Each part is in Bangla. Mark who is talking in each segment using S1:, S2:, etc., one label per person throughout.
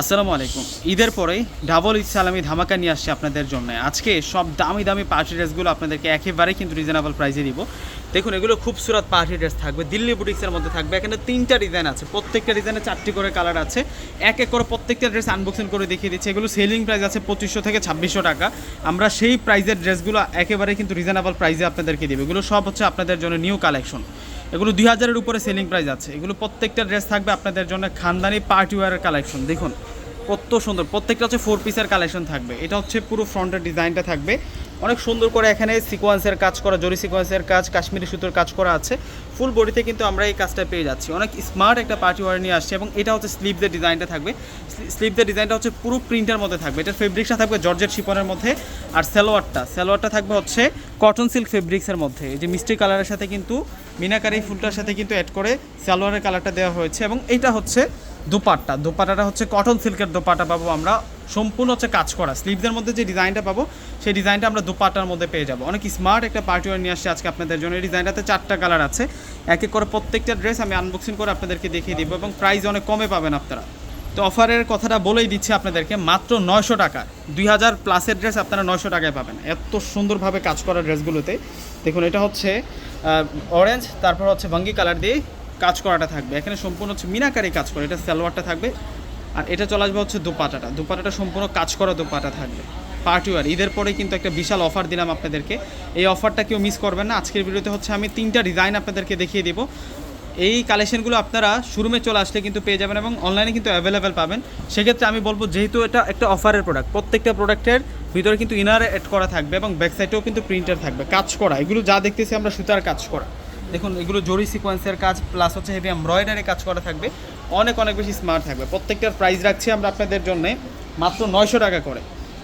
S1: আসসালামু আলাইকুম। ঈদের পরেই ডাবল ঈদ সালামি ধামাকা নিয়ে আসছে আপনাদের জন্য। আজকে সব দামি দামি পার্টি ড্রেসগুলো আপনাদেরকে একেবারে কিন্তু রিজনেবল প্রাইসে দিব। দেখুন, এগুলো খুব সুরত পার্টি ড্রেস থাকবে। দিল্লি বুটিক্সের মধ্যে থাকবে। এখানে তিনটা ডিজাইন আছে। প্রত্যেকটা ডিজাইনে চারটি করে কালার আছে। এক এক করে প্রত্যেকটা ড্রেস আনবক্সিং করে দেখিয়ে দিচ্ছে। এগুলো সেলিং প্রাইস আছে পঁচিশশো থেকে ছাব্বিশশো টাকা। আমরা সেই প্রাইজের ড্রেসগুলো একেবারে কিন্তু রিজনেবল প্রাইসে আপনাদেরকে দিব। এগুলো সব হচ্ছে আপনাদের জন্য নিউ কালেকশন এগুলো দুই হাজারের উপরে সেলিং প্রাইস আছে। এগুলো প্রত্যেকটা ড্রেস থাকবে আপনাদের জন্য খানদানি পার্টি ওয়ারের কালেকশন দেখুন, কত সুন্দর। প্রত্যেকটা হচ্ছে ফোর পিসের কালেকশন থাকবে। এটা হচ্ছে পুরো ফ্রন্টের ডিজাইনটা থাকবে। অনেক সুন্দর করে এখানে সিকোয়েন্সের কাজ করা, জরি সিকোয়েন্সের কাজ, কাশ্মীরি সুতোর কাজ করা আছে। ফুল বডিতে কিন্তু আমরা এই কাজটা পেয়ে যাচ্ছি। অনেক স্মার্ট একটা পার্টি ওয়ার নিয়ে আসছে এবং এটা হচ্ছে স্লিভদের ডিজাইনটা থাকবে। স্লিভদের ডিজাইনটা হচ্ছে পুরো প্রিন্টের মধ্যে থাকবে। এটার ফেব্রিক্সটা থাকবে জর্জেট শিপনের মধ্যে। আর সালোয়ারটা সালোয়ারটা থাকবে হচ্ছে কটন সিল্ক ফেব্রিক্সের মধ্যে। এই যে মিষ্টি কালারের সাথে কিন্তু মিনাকারি ফুলটার সাথে কিন্তু অ্যাড করে সালোয়ারের কালারটা দেওয়া হয়েছে এবং এটা হচ্ছে দোপাট্টা। দোপাট্টাটা হচ্ছে কটন সিল্কের দোপাট্টা পাবো আমরা। সম্পূর্ণ হচ্ছে কাজ করা। স্লিভদের মধ্যে যে ডিজাইনটা পাবো, সেই ডিজাইনটা আমরা দোপাট্টার মধ্যে পেয়ে যাব। অনেক স্মার্ট একটা পার্টি ওয়ার নিয়ে আসছে আজকে আপনাদের জন্য। এই ডিজাইনটাতে চারটা কালার আছে। এক এক করে প্রত্যেকটা ড্রেস আমি আনবক্সিং করে আপনাদেরকে দেখিয়ে দিব এবং প্রাইস অনেক কমে পাবেন আপনারা। তো অফারের কথাটা বলেই দিচ্ছি আপনাদেরকে, মাত্র নয়শো টাকা। দুই হাজার প্লাসের ড্রেস আপনারা নয়শো টাকায় পাবেন। এত সুন্দরভাবে কাজ করা ড্রেসগুলোতে দেখুন, এটা হচ্ছে অরেঞ্জ তারপর হচ্ছে ভঙ্গি কালার দিয়ে কাজ করাটা থাকবে। এখানে সম্পূর্ণ হচ্ছে মিনাকারি কাজ করে, এটা সালোয়ারটা থাকবে। আর এটা চলে আসবে হচ্ছে দুপাটাটা। দুপাটাটা সম্পূর্ণ কাজ করা দুপাটা থাকবে। পার্টি ওয়ার ঈদের পরে কিন্তু একটা বিশাল অফার দিলাম আপনাদেরকে। এই অফারটা কেউ মিস করবেন না। আজকের ভিডিওতে হচ্ছে আমি তিনটা ডিজাইন আপনাদেরকে দেখিয়ে দেবো। এই কালেকশনগুলো আপনারা শোরুমে চলে আসলে কিন্তু পেয়ে যাবেন এবং অনলাইনে কিন্তু অ্যাভেলেবেল পাবেন। সেক্ষেত্রে আমি বলব, যেহেতু এটা একটা অফারের প্রোডাক্ট প্রত্যেকটা প্রোডাক্টের ভিতরে কিন্তু ইনার অ্যাড করা থাকবে এবং ব্যাক সাইডেও কিন্তু প্রিন্টার থাকবে। কাজ করা, এগুলো যা দেখতেছি আমরা সুতার কাজ করা। দেখুন, এগুলো জরি সিকোয়েন্সের কাজ প্লাস হচ্ছে হেভি এমব্রয়ডারি কাজ করা থাকবে। অনেক অনেক বেশি স্মার্ট থাকবে। প্রত্যেকটার প্রাইস রাখছি আমরা আপনাদের জন্য মাত্র নয়শো টাকা করে।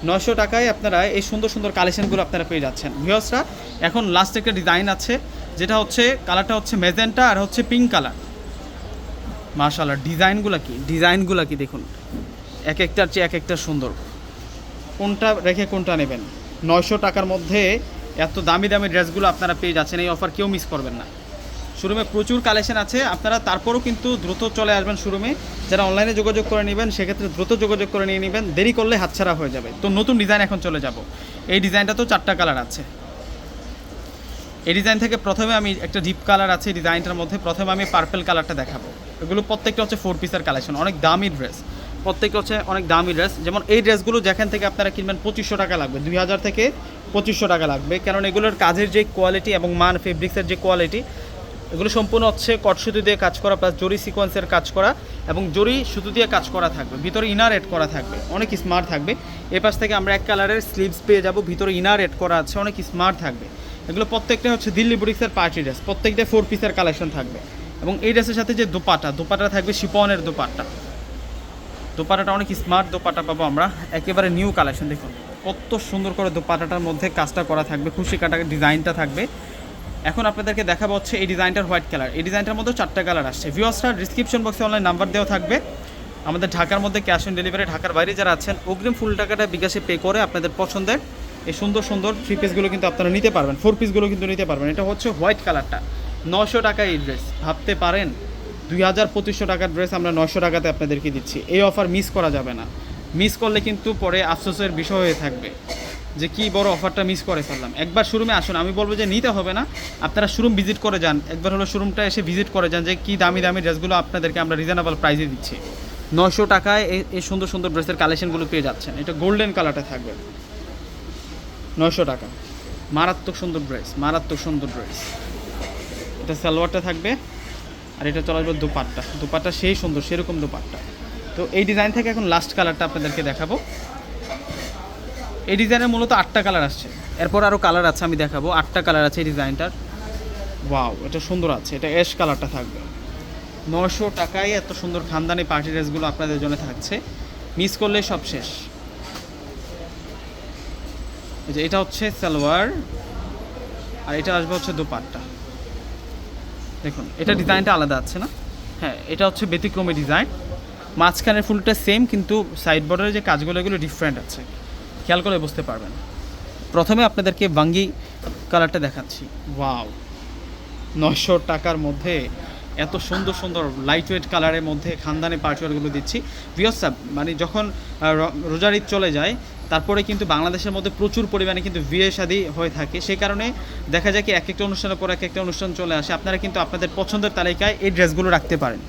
S1: নয়শো টাকায় আপনারা এই সুন্দর সুন্দর কালেকশনগুলো আপনারা পেয়ে যাচ্ছেন। ভিউসরা এখন লাস্ট একটা ডিজাইন আছে। যেটা হচ্ছে কালারটা হচ্ছে মেজেন্টা আর হচ্ছে পিঙ্ক কালার মার্শাল্লাহ ডিজাইনগুলো কি? ডিজাইনগুলো কি দেখুন। এক একটার চেয়ে এক একটা সুন্দর। কোনটা রেখে কোনটা নেবেন? নয়শো টাকার মধ্যে এত দামি দামি ড্রেসগুলো আপনারা পেয়ে যাচ্ছেন, এই অফার কেউ মিস করবেন না। শোরুমে প্রচুর কালেকশন আছে, আপনারা তারপরও কিন্তু দ্রুত চলে আসবেন শোরুমে। যারা অনলাইনে যোগাযোগ করে নেবেন, সেক্ষেত্রে দ্রুত যোগাযোগ করে নিয়ে নেবেন। দেরি করলে হাতছাড়া হয়ে যাবে। তো নতুন ডিজাইন এখন চলে যাব। এই ডিজাইনটা তো চারটা কালার আছে। এই ডিজাইন থেকে প্রথমে আমি একটা ডিপ কালার আছে ডিজাইনটার মধ্যে প্রথমে আমি পার্পেল কালারটা দেখাবো। এগুলো প্রত্যেকটা হচ্ছে ফোর পিসের কালেকশন অনেক দামি ড্রেস প্রত্যেকটা হচ্ছে অনেক দামি ড্রেস যেমন এই ড্রেসগুলো যেখান থেকে আপনারা কিনবেন পঁচিশশো টাকা লাগবে, দুই হাজার থেকে পঁচিশশো টাকা লাগবে। কারণ এগুলোর কাজের যে কোয়ালিটি এবং মান ফেব্রিক্সের যে কোয়ালিটি এগুলো সম্পূর্ণ হচ্ছে কটসুতি দিয়ে কাজ করা প্লাস জরি সিকোয়েন্সের কাজ করা এবং জরি সুতো দিয়ে কাজ করা থাকবে। ভিতরে ইনার এড করা থাকবে, অনেক স্মার্ট থাকবে। এ পাশ থেকে আমরা এক কালারের স্লিভস পেয়ে যাব, ভিতরে ইনার এড করা আছে, অনেক স্মার্ট থাকবে। এগুলো প্রত্যেকটা হচ্ছে দিল্লি বুটিক্সের পার্টি ড্রেস, প্রত্যেকটা ফোর পিসের কালেকশন থাকবে। এবং এই ড্রেসের সাথে যে দোপাটা দোপাটা থাকবে শিপনের দোপাট্টা। দোপাটাটা অনেক স্মার্ট দোপাটা পাবো আমরা, একেবারে নিউ কালেকশন দেখুন। কত সুন্দর করে দোপাটাটার মধ্যে কাজটা করা থাকবে, খুশি কাটা ডিজাইনটা থাকবে। এখন আপনাদেরকে দেখাবো হচ্ছে এই ডিজাইনটার হোয়াইট কালার। এই ডিজাইনটার মধ্যে চারটা কালার আসছে। ভিওসটা ডিসক্রিপশন বক্সে অনলাইন নাম্বার দেওয়া থাকবে। আমাদের ঢাকার মধ্যে ক্যাশ অন ডেলিভারি ঢাকার বাইরে যারা আছেন, অগ্রিম ফুল টাকাটা বিকাশে পে করে আপনাদের পছন্দের। এই সুন্দর সুন্দর থ্রি পিসগুলো কিন্তু আপনারা নিতে পারবেন ফোর পিসগুলো কিন্তু নিতে পারবেন। এটা হচ্ছে হোয়াইট কালারটা নশো টাকা এই ড্রেস ভাবতে পারেন, দুই হাজার পঁচিশশো টাকার ড্রেস আমরা নশো টাকাতে আপনাদেরকে দিচ্ছি। এই অফার মিস করা যাবে না। মিস করলে কিন্তু পরে আফসোসের বিষয় হয়ে থাকবে যে কি বড় অফারটা মিস করে ফেললাম। একবার শোরুমে আসুন, আমি বলব যে নিতে হবে না। আপনারা শোরুম ভিজিট করে যান। একবার হলো শোরুমটা এসে ভিজিট করে যান যে কি দামি দামি ড্রেসগুলো আপনাদেরকে আমরা রিজনেবল প্রাইসে দিচ্ছি। নশো টাকায় এই সুন্দর সুন্দর ড্রেসের কালেকশনগুলো পেয়ে যাচ্ছেন। এটা গোল্ডেন কালারটা থাকবে। নয়শো টাকা। মারাত্মক সুন্দর ড্রেস, মারাত্মক সুন্দর ড্রেস। এটা সালোয়ারটা থাকবে আর এটা চলে আসবে দুপাট্টা। দুপাট্টা সেই সুন্দর, সেরকম দুপাট্টা। তো এই ডিজাইন থেকে এখন লাস্ট কালারটা আপনাদেরকে দেখাবো। এই ডিজাইনের মূলত আটটা কালার আসছে। এরপর আরও কালার আছে, আমি দেখাবো। আটটা কালার আছে এই ডিজাইনটার। ওয়াও এটা সুন্দর আছে। এটা অ্যাশ কালারটা থাকবে। নশো টাকায় এত সুন্দর খানদানি পার্টি ড্রেসগুলো আপনাদের জন্য থাকছে। মিস করলে সব শেষ। যে এটা হচ্ছে সালোয়ার, আর এটা আসবে হচ্ছে দুপাট্টা। দেখুন, এটা ডিজাইনটা আলাদা আছে না? হ্যাঁ এটা হচ্ছে ব্যতিক্রমী ডিজাইন। মাঝখানের ফুলটা সেম কিন্তু সাইড বর্ডারের যে কাজগুলো, এগুলো ডিফারেন্ট আছে। খেয়াল করে বুঝতে পারবেন। প্রথমে আপনাদেরকে বাঙ্গি কালারটা দেখাচ্ছি। ওয়াও নশো টাকার মধ্যে, এত সুন্দর সুন্দর লাইট ওয়েট কালারের মধ্যে খানদানি পার্টিওয়ারগুলো দিচ্ছি। ভিওসা মানে যখন রোজার ঈদ চলে যায় তারপরে কিন্তু বাংলাদেশের মধ্যে প্রচুর পরিমাণে কিন্তু বিয়ে শাদি হয়ে থাকে। সেই কারণে দেখা যায় কি এক একটা অনুষ্ঠানের পর এক একটা অনুষ্ঠান চলে আসে। আপনারা কিন্তু আপনাদের পছন্দের তালিকায় এই ড্রেসগুলো রাখতে পারেন।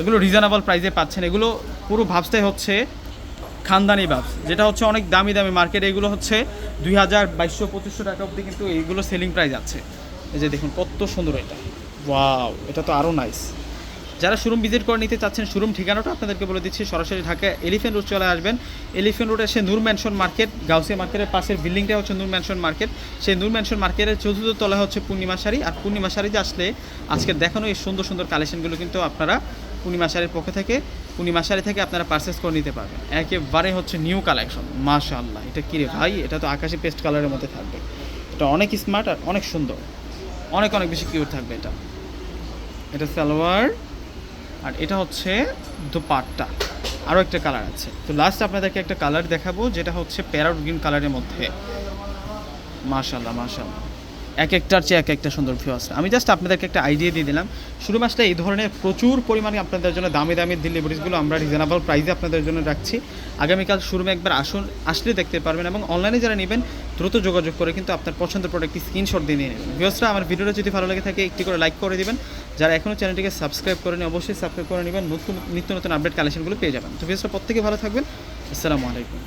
S1: এগুলো রিজনেবল প্রাইসে পাচ্ছেন। এগুলো পুরো ভাবতে হচ্ছে খানদানি ভাবস। যেটা হচ্ছে অনেক দামি দামি মার্কেট এগুলো হচ্ছে দুই হাজার বাইশশো পঁচিশশো টাকা অবধি কিন্তু এইগুলো সেলিং প্রাইস আছে। এই যে দেখুন, কত সুন্দর এটা। ওয়াও এটা তো আরও নাইস যারা শোরুম ভিজিট করে নিতে চাচ্ছেন শোরুম ঠিকানাটা আপনাদেরকে বলে দিচ্ছি। সরাসরি ঢাকা এলিফেন্ট রোড চলে আসবেন। এলিফেন্ট রোড এসে নূর ম্যানশন মার্কেট, গাউসিয়া মার্কেটের পাশের বিল্ডিংটা হচ্ছে নূর ম্যানশন মার্কেট। সেই নূর ম্যানশন মার্কেটের চতুর্থ তলা হচ্ছে পূর্ণিমা শাড়ি। আর পূর্ণিমা শাড়িতে আসলে আজকে দেখানো এই সুন্দর সুন্দর কালেকশনগুলো কিন্তু আপনারা পূর্ণিমা শাড়ির পক্ষ থেকে, পূর্ণিমা শাড়ি থেকে আপনারা পারচেস করে নিতে পারবেন। একেবারে হচ্ছে নিউ কালেকশন মাশাআল্লাহ, এটা কিরে ভাই? এটা তো আকাশি পেস্ট কালারের মধ্যে থাকবে। এটা অনেক স্মার্ট আর অনেক সুন্দর। অনেক অনেক বেশি কিউট থাকবে এটা। এটা সালোয়ার। আর এটা হচ্ছে দোপাট্টা। আরও একটা কালার আছে। তো লাস্ট আপনাদেরকে একটা কালার দেখাবো, যেটা হচ্ছে প্যারাউট গ্রিন কালারের মধ্যে। মাশাল্লাহ মাশাল্লাহ এক একটার চেয়ে এক একটা সুন্দর ভিউ আসছে। আমি জাস্ট আপনাদেরকে একটা আইডিয়া দিয়ে দিলাম। শুরু মাসটা এই ধরনের প্রচুর পরিমাণে আপনাদের জন্য দামি দামি ডেলিভারিজগুলো আমরা রিজনেবল প্রাইসে আপনাদের জন্য রাখছি। আগামীকাল শুরুমে একবার আসুন, আসলে দেখতে পারবেন এবং অনলাইনে যারা নেবেন, দ্রুত যোগাযোগ করে কিন্তু আপনার পছন্দের প্রোডাক্টটি স্ক্রিনশট দিয়ে নিয়ে নেবেন। ভিউসরা আমার ভিডিওটা যদি ভালো লাগে থাকে, একটি করে লাইক করে দেবেন। যারা এখনও চ্যানেলটিকে সাবস্ক্রাইব করেনি, অবশ্যই সাবস্ক্রাইব করে নেবেন। নতুন, নিত্য নতুন আপডেট কালেকশনগুলো পেয়ে যাবেন। তো ভিউসরা প্রত্যেকে ভালো থাকবেন। আসসালামু আলাইকুম।